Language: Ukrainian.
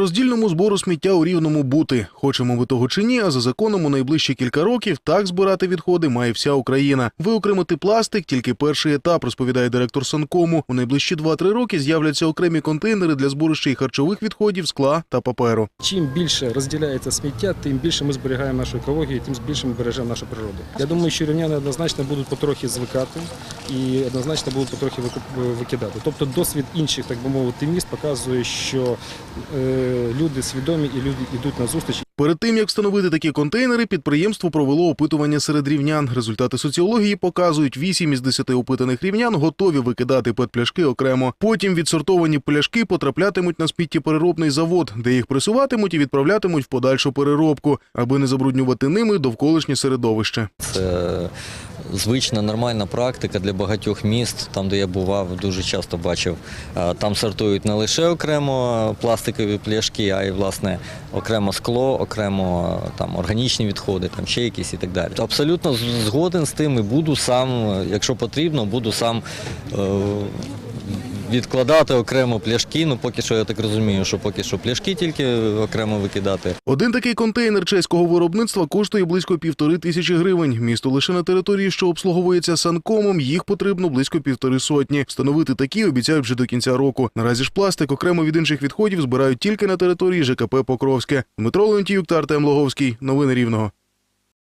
Роздільному збору сміття у рівному бути. Хочемо ми того чи ні, а за законом у найближчі кілька років так збирати відходи має вся Україна. Виокремити пластик тільки перший етап, розповідає директор Санкому. У найближчі 2-3 роки з'являться окремі контейнери для зборища і харчових відходів, скла та паперу. Чим більше розділяється сміття, тим більше ми зберігаємо нашу екологію, тим більше ми бережемо нашу природу. Я думаю, що рівняни однозначно будуть потрохи звикати і однозначно будуть потрохи викидати. Тобто досвід інших, так би мовити, міст показує, що е, люди свідомі і люди йдуть на зустріч. Перед тим як встановити такі контейнери, підприємство провело опитування серед рівнян. Результати соціології показують, 8 із 10 опитаних рівнян готові викидати петпляшки окремо. Потім відсортовані пляшки потраплятимуть на сміттєпереробний завод, де їх пресуватимуть і відправлятимуть в подальшу переробку, аби не забруднювати ними довколишнє середовище. Це звична нормальна практика для багатьох міст, там, де я бував, дуже часто бачив. е, Там сортують не лише окремо пластикові пляшки, а й власне окремо скло, окремо е, там органічні відходи, там ще якісь і так далі. Абсолютно згоден з тим і буду сам, е, якщо потрібно, буду сам. е, Відкладати окремо пляшки, ну поки що я так розумію, що поки що пляшки тільки окремо викидати. Один такий контейнер чеського виробництва коштує близько півтори тисячі гривень. Місто лише на території, що обслуговується санкомом, їх потрібно близько півтори сотні. Встановити такі обіцяють вже до кінця року. Наразі ж пластик окремо від інших відходів збирають тільки на території ЖКП Покровське. Дмитро Леонтіюк та Артем Логовський. Новини Рівного.